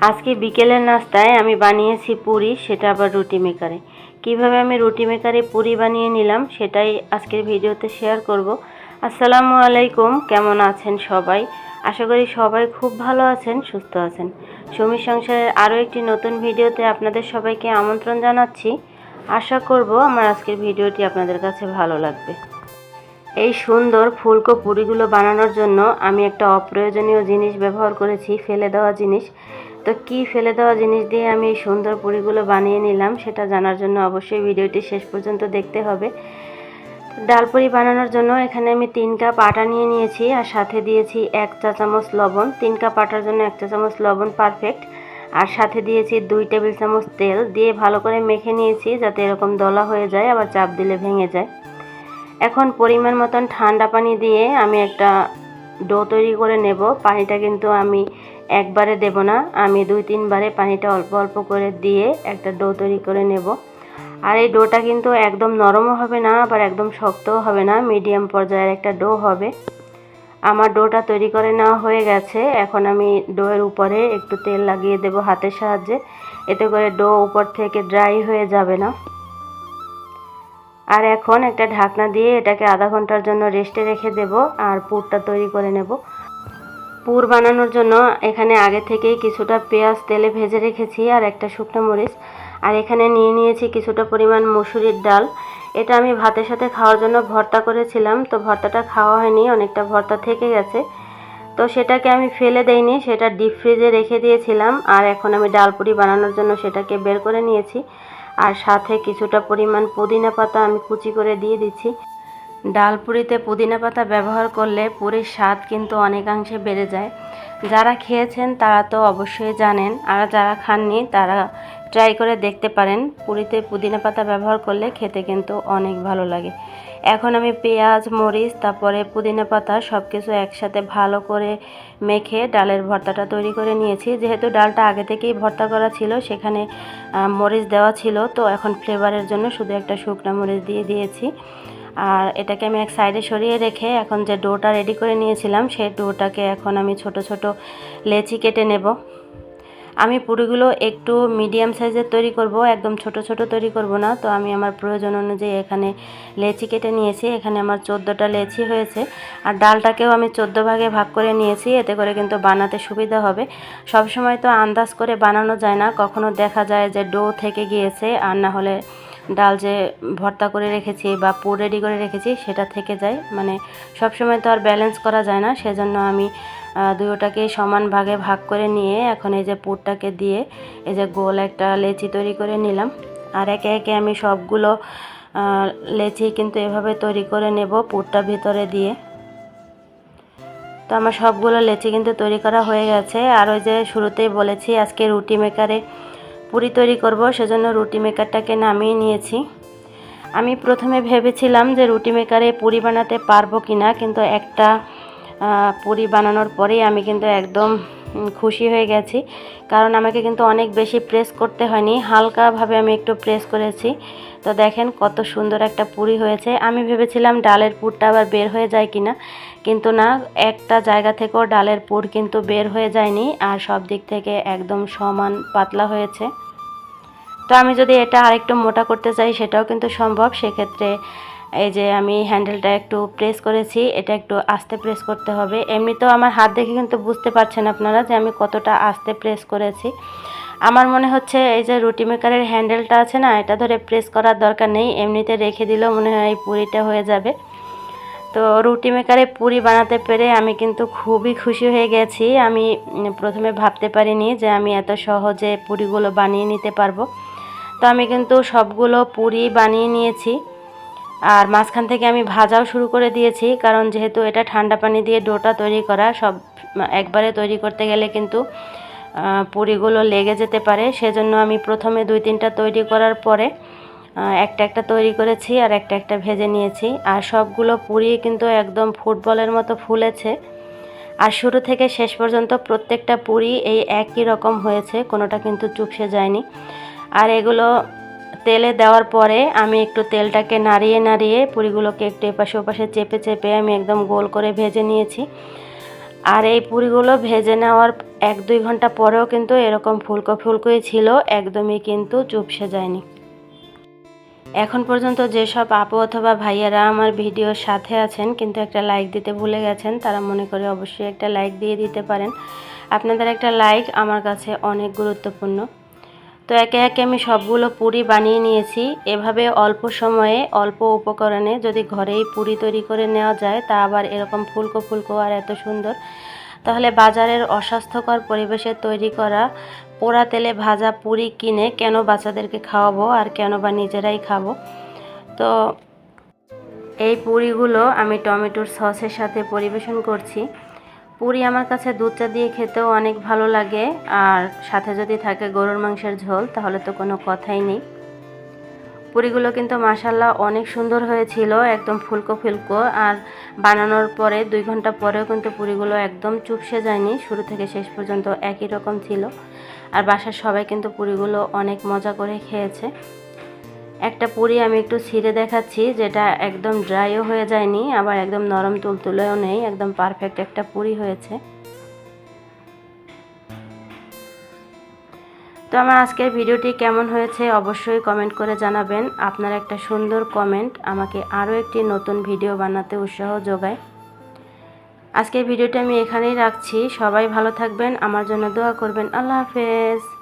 আজকে বিকেলের নাস্তায় আমি বানিয়েছি পুরি, সেটা আবার রুটি মেকারে। কীভাবে আমি রুটি মেকারে পুরি বানিয়ে নিলাম, সেটাই আজকের ভিডিওতে শেয়ার করব। আসসালামু আলাইকুম, কেমন আছেন সবাই? আশা করি সবাই খুব ভালো আছেন, সুস্থ আছেন। সমী সংসারের আরও একটি নতুন ভিডিওতে আপনাদের সবাইকে আমন্ত্রণ জানাচ্ছি। আশা করব আমার আজকের ভিডিওটি আপনাদের কাছে ভালো লাগবে। এই সুন্দর ফুলকো পুরিগুলো বানানোর জন্য আমি একটা অপ্রয়োজনীয় জিনিস ব্যবহার করেছি, ফেলে দেওয়া জিনিস। তো কি ফেলে দেওয়া জিনিস দিয়ে আমি সুন্দর পুরিগুলো বানিয়ে নিলাম, সেটা জানার জন্য অবশ্যই ভিডিওটি শেষ পর্যন্ত দেখতে হবে। ডালপুরি বানানোর জন্য এখানে আমি তিন কাপ আটা নিয়ে নিয়েছি, আর সাথে দিয়েছি এক চা চামচ লবণ। তিন কাপ আটার জন্য এক চা চামচ লবণ পারফেক্ট আর সাথে দিয়েছি দুই টেবিল চামচ তেল। দিয়ে ভালো করে মেখে নিয়েছি যাতে এরকম দলা হয়ে যায়, আবার চাপ দিলে ভেঙে যায়। এখন পরিমাণ মতন ঠান্ডা পানি দিয়ে আমি একটা ডো তৈরি করে নেব। পানিটা কিন্তু আমি একবারে দেব না। আমি দুই তিনবারে পানিটা অল্প অল্প করে দিয়ে একটা ডো তৈরি করে নেব। আর এই ডোটা কিন্তু একদম নরমও হবে না, আবার একদম শক্তও হবে না। মিডিয়াম পর্যায়ের একটা ডো হবে। আমার ডোটা তৈরি করে নেওয়া হয়ে গেছে। এখন আমি ডোয়ের উপরে একটু তেল লাগিয়ে দেব হাতের সাহায্যে। এতে করে ডো উপর থেকে ড্রাই হয়ে যাবে না। আর এখন একটা ঢাকনা দিয়ে এটাকে আধা ঘণ্টার জন্য রেস্টে রেখে দেব। আর পুরটা তৈরি করে নেব। পুর বানানোর জন্য এখানে আগে থেকেই কিছুটা পেঁয়াজ, তেলে ভেজে রেখেছি আর একটা শুকনো মরিচ। আর এখানে নিয়ে নিয়েছি কিছুটা পরিমাণ মুসুরির ডাল। এটা আমি ভাতের সাথে খাওয়ার জন্য ভর্তা করেছিলাম, তো ভর্তাটা খাওয়া হয়নি, অনেকটা ভর্তা থেকে গেছে। তো সেটাকে আমি ফেলে দেইনি, সেটা ডিপ ফ্রিজে রেখে দিয়েছিলাম, আর এখন আমি ডালপুরি বানানোর জন্য সেটাকে বের করে নিয়েছি। আর সাথে কিছুটা পরিমাণ পুদিনা পাতা আমি কুচি করে দিয়ে দিচ্ছি। ডাল পুরিতে পুদিনা পাতা ব্যবহার করলে পুরীর স্বাদ কিন্তু অনেকাংশে বেড়ে যায়। যারা খেয়েছেন তারা তো অবশ্যই জানেন, আর যারা খাননি তারা ট্রাই করে দেখতে পারেন। পুরিতে পুদিনা পাতা ব্যবহার করলে খেতে কিন্তু অনেক ভালো লাগে। এখন আমি পেঁয়াজ, মরিচ, তারপরে পুদিনা পাতা সব কিছু একসাথে ভালো করে মেখে ডালের ভর্তাটা তৈরি করে নিয়েছি। যেহেতু ডালটা আগে থেকেই ভর্তা করা ছিল, সেখানে মরিচ দেওয়া ছিল, তো এখন ফ্লেভারের জন্য শুধু একটা শুকনো মরিচ দিয়ে দিয়েছি। আর এটাকে আমি এক সাইডে সরিয়ে রেখে এখন যে ডোটা রেডি করে নিয়েছিলাম, সেই ডোটাকে এখন আমি ছোট ছোট লেচি কেটে নেব। আমি পুরিগুলো একটু মিডিয়াম সাইজের তৈরি করব, একদম ছোট ছোট তৈরি করব না। তো আমি আমার প্রয়োজন অনুযায়ী এখানে লেচি কেটে নিয়েছি, এখানে আমার চোদ্দোটা লেচি হয়েছে। আর ডালটাকেও আমি চোদ্দ ভাগে ভাগ করে নিয়েছি, এতে করে কিন্তু বানাতে সুবিধা হবে। সব সময় তো আন্দাজ করে বানানো যায় না, কখনো দেখা যায় যে ডো থেকে গিয়েছে আর না হলে ডাল যে ভর্তা করে রেখেছি বা পুর রেডি করে রেখেছি, সেটা থেকে যায়। মানে সব সময় তো আর ব্যালেন্স করা যায় না, সেজন্য আমি দুটোটাকে সমান ভাগে ভাগ করে নিয়ে এখন এই যে পুরটাকে দিয়ে এই যে গোল একটা লেচি তৈরি করে নিলাম। আর একে একে আমি সবগুলো লেচি কিন্তু এভাবে তৈরি করে নেব পুরটা ভিতরে দিয়ে। তো আমার সবগুলো লেচি কিন্তু তৈরি করা হয়ে গেছে। আর ওই যে শুরুতেই বলেছি, আজকে রুটি মেকারে পুরি তৈরি করব, সেজন্য রুটি মেকারটাকে নামিয়ে নিয়েছি। আমি প্রথমে ভেবেছিলাম যে রুটি মেকারে পুরি বানাতে পারব কি না কিন্তু একটা পুরি বানানোর পরেই আমি কিন্তু একদম খুশি হয়ে গেছি। কারণ আমাকে কিন্তু অনেক বেশি প্রেস করতে হয়নি, হালকাভাবে আমি একটু প্রেস করেছি। তো দেখেন কত সুন্দর একটা পুরি হয়েছে। আমি ভেবেছিলাম ডালের পুরটা আবার বের হয়ে যায় কি না কিন্তু না, একটা জায়গা থেকেও ডালের পুর কিন্তু বের হয়ে যায়নি, আর সব দিক থেকে একদম সমান পাতলা হয়েছে। তো আমি যদি এটা আরেকটু মোটা করতে চাই, সেটাও কিন্তু সম্ভব। সেক্ষেত্রে এই যে আমি হ্যান্ডেলটা একটু প্রেস করেছি, এটা একটু আস্তে প্রেস করতে হবে। এমনিতেও আমার হাত দেখে কিন্তু বুঝতে পারছেন আপনারা যে আমি কতটা আস্তে প্রেস করেছি। আমার মনে হচ্ছে এই যে রুটি মেকারের হ্যান্ডেলটা আছে না, এটা ধরে প্রেস করার দরকার নেই। এমনিতে রেখে দিলেও মনে হয় এই পুরিটা হয়ে যাবে। তো রুটি মেকারে পুরি বানাতে পেরে আমি কিন্তু খুবই খুশি হয়ে গেছি। আমি প্রথমে ভাবতে পারিনি যে আমি এত সহজে পুরিগুলো বানিয়ে নিতে পারব। তো আমি কিন্তু সবগুলো পুরি বানিয়ে নিয়েছি। আর মাঝখান থেকে আমি ভাজাও শুরু করে দিয়েছি, কারণ যেহেতু এটা ঠান্ডা পানি দিয়ে ডোটা তৈরি করা, সব একবারে তৈরি করতে গেলে কিন্তু পুরিগুলো লেগে যেতে পারে। সেজন্য আমি প্রথমে দুই তিনটা তৈরি করার পরে একটা একটা তৈরি করেছি আর একটা একটা ভেজে নিয়েছি। আর সবগুলো পুরি কিন্তু একদম ফুটবলের মতো ফুলেছে। আর শুরু থেকে শেষ পর্যন্ত প্রত্যেকটা পুরি এই একই রকম হয়েছে, কোনোটা কিন্তু চুপসে যায়নি। আর এগুলো তেলে দেওয়ার পরে আমি একটু তেলটাকে নাড়িয়ে নাড়িয়ে পুরিগুলোকে একটু এপাশে ওপাশে চেপে চেপে আমি একদম গোল করে ভেজে নিয়েছি। আর এই পুরিগুলো ভেজে নেওয়ার এক দুই ঘণ্টা পরেও কিন্তু এরকম ফুলকো ফুলকোই ছিল, একদমই কিন্তু চুপসে যায়নি। এখন পর্যন্ত যেসব আপু অথবা ভাইয়ারা আমার ভিডিওর সাথে আছেন, কিন্তু একটা লাইক দিতে ভুলে গেছেন, তারা মনে করে অবশ্যই একটা লাইক দিয়ে দিতে পারেন। আপনাদের একটা লাইক আমার কাছে অনেক গুরুত্বপূর্ণ। তো একে একে আমি সবগুলো পুরি বানিয়ে নিয়েছি। এভাবে অল্প সময়ে অল্প উপকরণে যদি ঘরেই পুরি তৈরি করে নেওয়া যায়, তা আবার এরকম ফুলকো ফুলকো আর এত সুন্দর। তাহলে বাজারের অস্বাস্থ্যকর পরিবেশে তৈরি করা পোড়া তেলে ভাজা পুরি কিনে কেন বাচ্চাদেরকে খাওয়াবো আর কেন বা নিজেরাই খাব? তো এই পুরিগুলো আমি টমেটোর সসের সাথে পরিবেশন করছি। পুরি আমার কাছে দুধ চা দিয়ে খেতেও অনেক ভালো লাগে। আর সাথে যদি থাকে গরুর মাংসের ঝোল, তাহলে তো কোনো কথাই নেই। পুরিগুলো কিন্তু মাসাল্লাহ অনেক সুন্দর হয়েছিল, একদম ফুলকো ফুলকো। আর বানানোর পরে, দুই ঘণ্টা পরেও কিন্তু পুরিগুলো একদম চুপসে যায়নি। শুরু থেকে শেষ পর্যন্ত একই রকম ছিল। আর বাসার সবাই কিন্তু পুরিগুলো অনেক মজা করে খেয়েছে। একটা পুরি আমি একটু ছিঁড়ে দেখাচ্ছি, যেটা একদম ড্রাইও হয়ে যায়নি, আবার একদম নরম তুলতুলেও নেই, একদম পারফেক্ট একটা পুরি হয়েছে। তো আমার আজকের ভিডিওটি কেমন হয়েছে অবশ্যই কমেন্ট করে জানাবেন। আপনার একটা সুন্দর কমেন্ট আমাকে আরও একটি নতুন ভিডিও বানাতে উৎসাহ যোগায়। আজকের ভিডিওটি আমি এখানেই রাখছি। সবাই ভালো থাকবেন, আমার জন্য দোয়া করবেন। আল্লাহ হাফেজ।